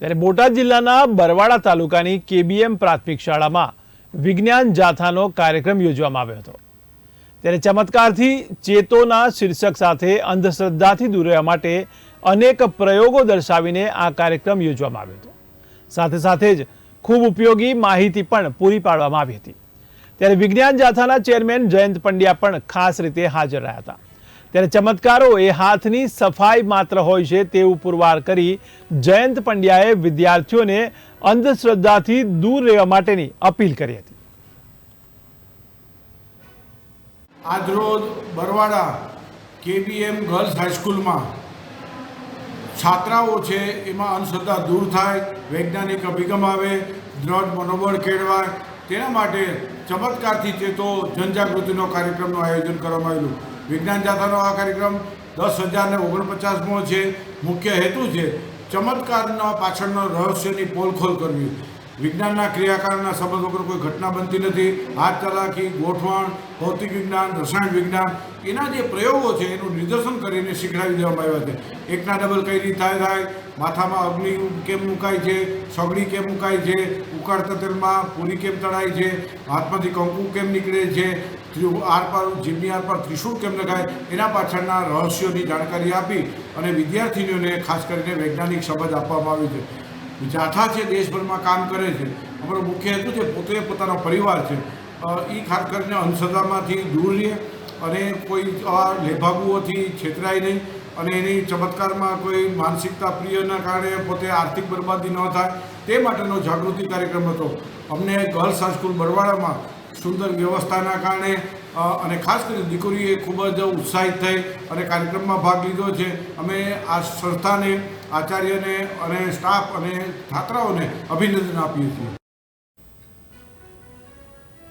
ત્યારે બોટાદ જિલ્લાના બરવાડા તાલુકાની કેબીએમ પ્રાથમિક શાળામાં વિજ્ઞાન જાથાનો કાર્યક્રમ યોજવામાં આવ્યો હતો. ત્યારે ચમત્કારથી ચેતોના શીર્ષક સાથે અંધશ્રદ્ધાથી દૂર રહેવા માટે અનેક પ્રયોગો દર્શાવીને આ કાર્યક્રમ યોજવામાં આવ્યો હતો. સાથે સાથે જ ખૂબ ઉપયોગી માહિતી પણ પૂરી પાડવામાં આવી હતી. ત્યારે વિજ્ઞાન જાથાના ચેરમેન જયંત પંડ્યા પણ ખાસ રીતે હાજર રહ્યા હતા. ત્યારે ચમત્કારો, એ હાથની સફાઈ માત્ર હોય છે તેવું પુરવાર કરી જયંત પંડ્યાએ વિદ્યાર્થીઓને અંધશ્રદ્ધાથી દૂર રહેવા માટેની અપીલ કરી હતી. આજરોજ બરવાડા કેબીએમ ગર્લ્સ હાઈસ્કૂલમાં છાત્રાઓ છે, એમાં અંધશ્રદ્ધા દૂર થાય, વૈજ્ઞાનિક અભિગમ આવે, દ્રઢ મનોબળ કેળવાય, તેના માટે ચમત્કારથી ચેતો જનજાગૃતિનો કાર્યક્રમનું આયોજન કરવામાં આવેલું. વિજ્ઞાન જાથાનો આ કાર્યક્રમ દસ હજારને ઓગણપચાસમો છે. મુખ્ય હેતુ છે ચમત્કારના પાછળનો રહસ્યની પોલખોલ કરવી. વિજ્ઞાનના ક્રિયાકારના સંબંધ વગર કોઈ ઘટના બનતી નથી. હાથ ચલાકી, ગોઠવણ, ભૌતિક વિજ્ઞાન, રસાયણ વિજ્ઞાન, એના જે પ્રયોગો છે એનું નિદર્શન કરીને શીખડાવી દેવામાં આવ્યા છે. એકના ડબલ કઈ રીતે થાય થાય, માથામાં અગ્નિ કેમ મુકાય છે, સગડી કેમ મુકાય છે ઉકાળતા તેલમાં પૂરી કેમ તળાય છે, હાથમાંથી કંકુ કેમ નીકળે છે આરપાર જીભની આરપાર ત્રિશૂળ કેમ લખાય એના પાછળના રહસ્યોની જાણકારી આપી અને વિદ્યાર્થીનીઓને ખાસ કરીને વૈજ્ઞાનિક સમજ આપવામાં આવી છે. જાથા છે દેશભરમાં કામ કરે છે, અમારો મુખ્ય હેતુ છે પોતે પોતાનો પરિવાર છે. એ ખાસ કરીને અંધશ્રદ્ધામાંથી દૂર રહે અને કોઈ લેભાગુઓથી છેતરાય નહીં અને એની ચમત્કારમાં કોઈ માનસિકતા પ્રિયના કારણે પોતે આર્થિક બરબાદી ન થાય તે માટેનો જાગૃતિ કાર્યક્રમ હતો. અમને ગર્લ્સ હાઈસ્કૂલ બરવાડામાં સુંદર વ્યવસ્થાના કારણે અને ખાસ કરીને દીકરીએ ખૂબ જ ઉત્સાહિત થઈ અને કાર્યક્રમમાં ભાગ લીધો છે. અમે આ સંસ્થાને, આચાર્યને અને સ્ટાફ અને છાત્રાઓને અભિનંદન આપીએ છીએ.